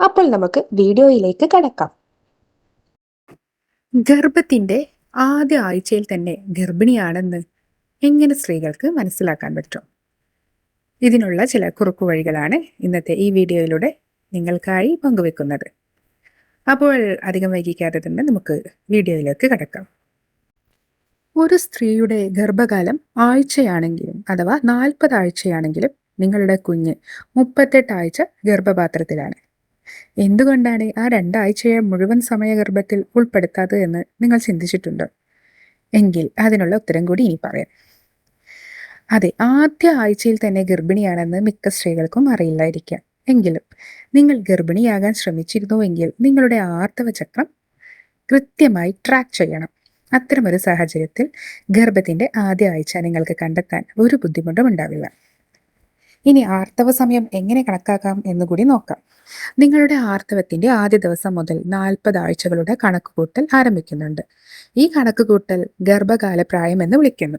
അപ്പോൾ നമുക്ക് വീഡിയോയിലേക്ക് കടക്കാം. ഗർഭത്തിന്റെ ആദ്യ ആഴ്ചയിൽ തന്നെ ഗർഭിണിയാണെന്ന് എങ്ങനെ സ്ത്രീകൾക്ക് മനസ്സിലാക്കാൻ പറ്റും? ഇതിനുള്ള ചില കുറുക്കു വഴികളാണ് ഇന്നത്തെ ഈ വീഡിയോയിലൂടെ നിങ്ങൾക്കായി പങ്കുവെക്കുന്നത്. അപ്പോൾ അധികം വൈകിക്കാതെ തന്നെ നമുക്ക് വീഡിയോയിലേക്ക് കടക്കാം. ഒരു സ്ത്രീയുടെ ഗർഭകാലം ആഴ്ചയാണെങ്കിലും അഥവാ നാൽപ്പത് ആഴ്ചയാണെങ്കിലും നിങ്ങളുടെ കുഞ്ഞ് മുപ്പത്തെട്ട് ആഴ്ച ഗർഭപാത്രത്തിലാണ്. എന്തുകൊണ്ടാണ് ആ രണ്ടാഴ്ചയെ മുഴുവൻ സമയ ഗർഭത്തിൽ എന്ന് നിങ്ങൾ ചിന്തിച്ചിട്ടുണ്ട്? എങ്കിൽ അതിനുള്ള ഉത്തരം കൂടി ഇനി പറയാം. അതെ ആദ്യ ആഴ്ചയിൽ തന്നെ ഗർഭിണിയാണെന്ന് മിക്ക സ്ത്രീകൾക്കും അറിയില്ലായിരിക്കാം. എങ്കിലും നിങ്ങൾ ഗർഭിണിയാകാൻ ശ്രമിച്ചിരുന്നുവെങ്കിൽ നിങ്ങളുടെ ആർത്തവ ചക്രം കൃത്യമായി ട്രാക്ക് ചെയ്യണം. അത്തരമൊരു സാഹചര്യത്തിൽ ഗർഭത്തിന്റെ ആദ്യ ആഴ്ച നിങ്ങൾക്ക് കണ്ടെത്താൻ ഒരു ബുദ്ധിമുട്ടും ഉണ്ടാവില്ല. ഇനി ആർത്തവ സമയം എങ്ങനെ കണക്കാക്കാം എന്ന് കൂടി നോക്കാം. നിങ്ങളുടെ ആർത്തവത്തിന്റെ ആദ്യ ദിവസം മുതൽ നാൽപ്പത് ആഴ്ചകളുടെ കണക്കുകൂട്ടൽ ആരംഭിക്കുന്നുണ്ട്. ഈ കണക്കുകൂട്ടൽ ഗർഭകാല പ്രായം എന്ന് വിളിക്കുന്നു.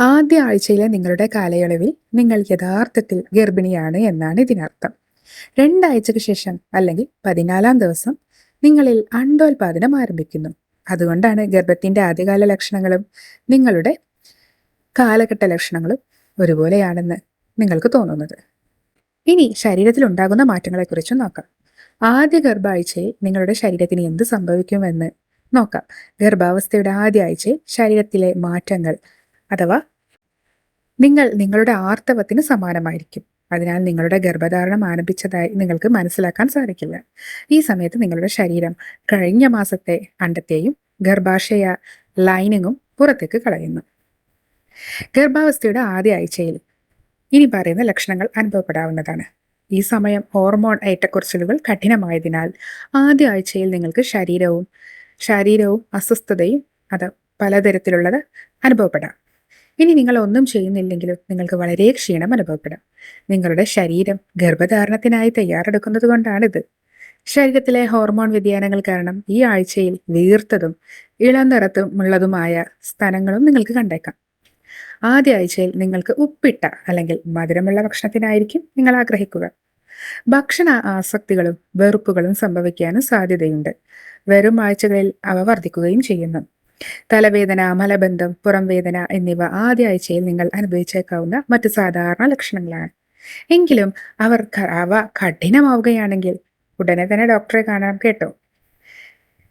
ആദ്യ ആഴ്ചയിലെ നിങ്ങളുടെ കാലയളവിൽ നിങ്ങൾ യഥാർത്ഥത്തിൽ ഗർഭിണിയാണ് എന്നാണ് ഇതിനർത്ഥം. രണ്ടാഴ്ചയ്ക്ക് ശേഷം അല്ലെങ്കിൽ പതിനാലാം ദിവസം നിങ്ങളിൽ അണ്ടോൽപാദനം ആരംഭിക്കുന്നു. അതുകൊണ്ടാണ് ഗർഭത്തിന്റെ ആദ്യകാല ലക്ഷണങ്ങളും നിങ്ങളുടെ കാലഘട്ട ലക്ഷണങ്ങളും ഒരുപോലെയാണെന്ന്. നിങ്ങൾക്ക് തോന്നുന്നത്. ഇനി ശരീരത്തിൽ ഉണ്ടാകുന്ന മാറ്റങ്ങളെക്കുറിച്ച് നോക്കാം. ആദ്യ ഗർഭാഴ്ചയിൽ നിങ്ങളുടെ ശരീരത്തിന് എന്ത് സംഭവിക്കുമെന്ന് നോക്കാം. ഗർഭാവസ്ഥയുടെ ആദ്യ ആഴ്ചയിൽ ശരീരത്തിലെ മാറ്റങ്ങൾ അഥവാ നിങ്ങൾ നിങ്ങളുടെ ആർത്തവത്തിന് സമാനമായിരിക്കും. അതിനാൽ നിങ്ങളുടെ ഗർഭധാരണം ആരംഭിച്ചതായി നിങ്ങൾക്ക് മനസ്സിലാക്കാൻ സാധിക്കില്ല. ഈ സമയത്ത് നിങ്ങളുടെ ശരീരം കഴിഞ്ഞ മാസത്തെ അണ്ടത്തെയും ഗർഭാശയ ലൈനിങ്ങും പുറത്തേക്ക് കളയുന്നു. ഗർഭാവസ്ഥയുടെ ആദ്യ ആഴ്ചയിൽ ഇനി പറയുന്ന ലക്ഷണങ്ങൾ അനുഭവപ്പെടാവുന്നതാണ്. ഈ സമയം ഹോർമോൺ ഏറ്റക്കുറച്ചിലുകൾ കഠിനമായതിനാൽ ആദ്യ ആഴ്ചയിൽ നിങ്ങൾക്ക് ശരീരവും ശരീരവും അസ്വസ്ഥതയും അത് പലതരത്തിലുള്ളത് അനുഭവപ്പെടാം. ഇനി നിങ്ങൾ ഒന്നും ചെയ്യുന്നില്ലെങ്കിലും നിങ്ങൾക്ക് വളരെ ക്ഷീണം അനുഭവപ്പെടാം. നിങ്ങളുടെ ശരീരം ഗർഭധാരണത്തിനായി തയ്യാറെടുക്കുന്നത് കൊണ്ടാണിത്. ശരീരത്തിലെ ഹോർമോൺ വ്യതിയാനങ്ങൾ കാരണം ഈ ആഴ്ചയിൽ വീർത്തതും ഇളം നിറത്തും ഉള്ളതുമായ സ്ഥലങ്ങളും നിങ്ങൾക്ക് കണ്ടേക്കാം. ആദ്യ ആഴ്ചയിൽ നിങ്ങൾക്ക് ഉപ്പിട്ട അല്ലെങ്കിൽ മധുരമുള്ള ഭക്ഷണത്തിനായിരിക്കും നിങ്ങൾ ആഗ്രഹിക്കുക. ഭക്ഷണ ആസക്തികളും വെറുപ്പുകളും സംഭവിക്കാനും സാധ്യതയുണ്ട്. വെറും ആഴ്ചകളിൽ അവ വർദ്ധിക്കുകയും ചെയ്യുന്നു. തലവേദന മലബന്ധം പുറം വേദന എന്നിവ ആദ്യ ആഴ്ചയിൽ നിങ്ങൾ അനുഭവിച്ചേക്കാവുന്ന മറ്റ് സാധാരണ ലക്ഷണങ്ങളാണ്. എങ്കിലും അവർ അവ കഠിനമാവുകയാണെങ്കിൽ ഉടനെ തന്നെ ഡോക്ടറെ കാണാൻ കേട്ടോ.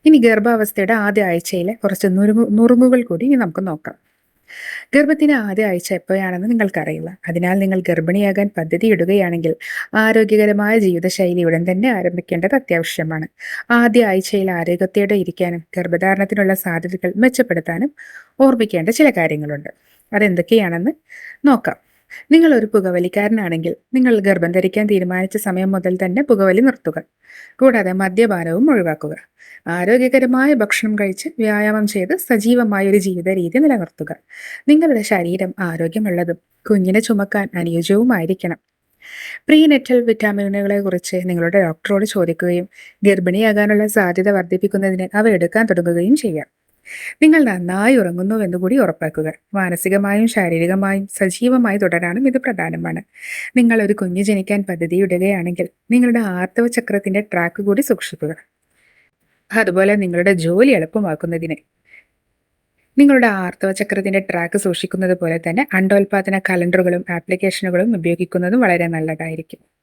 ഇനി ഗർഭാവസ്ഥയുടെ ആദ്യ ആഴ്ചയിലെ കുറച്ച് നുറുങ്ങു നുറുങ്ങുകൾ കൂടി ഇനി നമുക്ക് നോക്കാം. ഗർഭത്തിന് ആദ്യ ആഴ്ച എപ്പോഴാണെന്ന് നിങ്ങൾക്കറിയില്ല. അതിനാൽ നിങ്ങൾ ഗർഭിണിയാകാൻ പദ്ധതി ഇടുകയാണെങ്കിൽ ആരോഗ്യകരമായ ജീവിതശൈലി ഉടൻ തന്നെ ആരംഭിക്കേണ്ടത് അത്യാവശ്യമാണ്. ആദ്യ ആഴ്ചയിൽ ആരോഗ്യത്തോടെ ഇരിക്കാനും ഗർഭധാരണത്തിനുള്ള സാധ്യതകൾ മെച്ചപ്പെടുത്താനും ഓർമ്മിക്കേണ്ട ചില കാര്യങ്ങളുണ്ട്. അതെന്തൊക്കെയാണെന്ന് നോക്കാം. നിങ്ങൾ ഒരു പുകവലിക്കാരനാണെങ്കിൽ നിങ്ങൾ ഗർഭം ധരിക്കാൻ തീരുമാനിച്ച സമയം മുതൽ തന്നെ പുകവലി നിർത്തുക. കൂടാതെ മദ്യപാനവും ഒഴിവാക്കുക. ആരോഗ്യകരമായ ഭക്ഷണം കഴിച്ച് വ്യായാമം ചെയ്ത് സജീവമായ ഒരു ജീവിത രീതി നിലനിർത്തുക. നിങ്ങളുടെ ശരീരം ആരോഗ്യമുള്ളതും കുഞ്ഞിനെ ചുമക്കാൻ അനുയോജ്യവുമായിരിക്കണം. പ്രീനെറ്റൽ വിറ്റാമിനുകളെ കുറിച്ച് നിങ്ങളുടെ ഡോക്ടറോട് ചോദിക്കുകയും ഗർഭിണിയാകാനുള്ള സാധ്യത വർദ്ധിപ്പിക്കുന്നതിന് അവ എടുക്കാൻ തുടങ്ങുകയും ചെയ്യാം. നിങ്ങൾ നന്നായി ഉറങ്ങുന്നുവെന്ന് കൂടി ഉറപ്പാക്കുക. മാനസികമായും ശാരീരികമായും സജീവമായി തുടരാനും ഇത് പ്രധാനമാണ്. നിങ്ങൾ ഒരു കുഞ്ഞ് ജനിക്കാൻ പദ്ധതിയിടുകയാണെങ്കിൽ നിങ്ങളുടെ ആർത്തവ ചക്രത്തിന്റെ ട്രാക്ക് കൂടി സൂക്ഷിക്കുക. അതുപോലെ നിങ്ങളുടെ ജോലി എളുപ്പമാക്കുന്നതിന് നിങ്ങളുടെ ആർത്തവ ചക്രത്തിന്റെ ട്രാക്ക് സൂക്ഷിക്കുന്നത് പോലെ തന്നെ അണ്ടോൽപാദന കലണ്ടറുകളും ആപ്ലിക്കേഷനുകളും ഉപയോഗിക്കുന്നതും വളരെ നല്ലതായിരിക്കും.